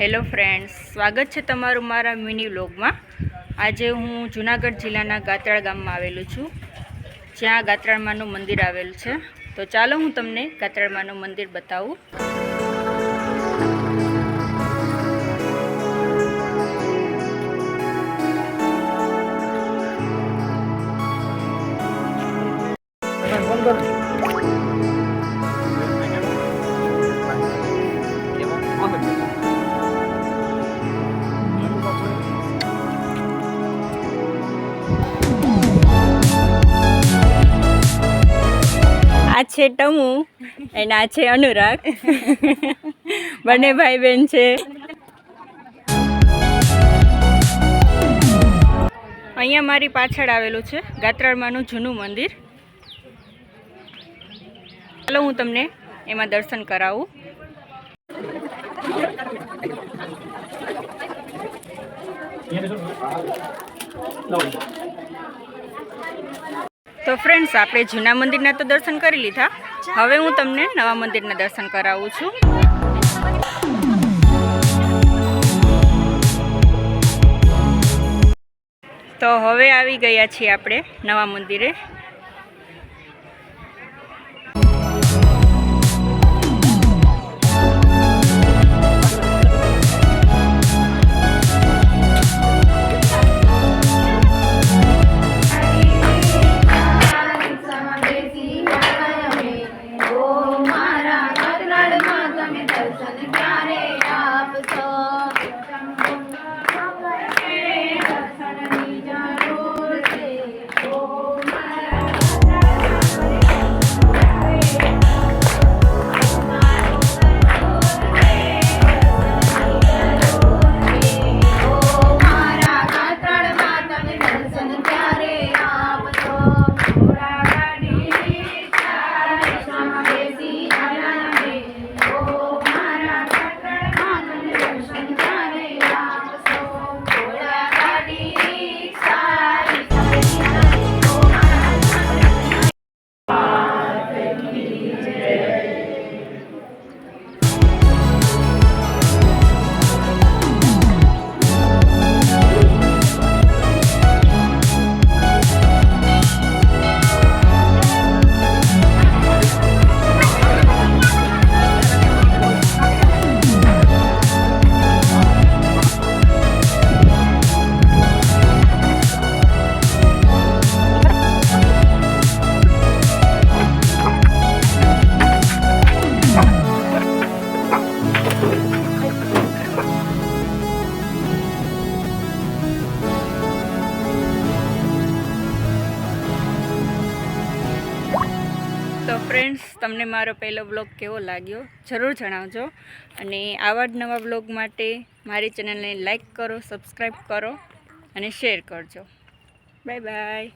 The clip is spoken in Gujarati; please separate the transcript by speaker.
Speaker 1: હેલો ફ્રેન્ડ્સ, સ્વાગત છે તમારું મારા મિની વ્લોગમાં. આજે હું જુનાગઢ જિલ્લાના ગાત્રાળ ગામમાં આવેલું છું. જ્યાં ગાત્રાળમાનું મંદિર આવેલું છે. તો ચાલો હું તમને ગાત્રાળમાનું મંદિર બતાવું. આ છે ટમુ અને આ છે અનુરાગ. બંને ભાઈ બહેન છે. અહીંયા મારી પાછળ આવેલું છે ગાત્રાળમાનું જૂનું મંદિર. ચાલો હું તમને એમાં દર્શન કરાવું. તો ફ્રેન્ડ્સ આપણે જૂના મંદિરના તો દર્શન કરી લીધા. હવે હું તમને નવા મંદિરના દર્શન કરાવું છું. તો હવે આવી ગયા છીએ આપણે નવા મંદિરે.
Speaker 2: દર્શન ક્યારે આપશો? દર્શનની
Speaker 1: તો ફ્રેન્ડ્સ તમને મારો પહેલો બ્લોગ કેવો લાગ્યો જરૂર જણાવજો. અને આવા જ નવા બ્લોગ માટે મારી ચેનલને લાઇક કરો સબસ્ક્રાઈબ કરો અને શેર કરજો. Bye bye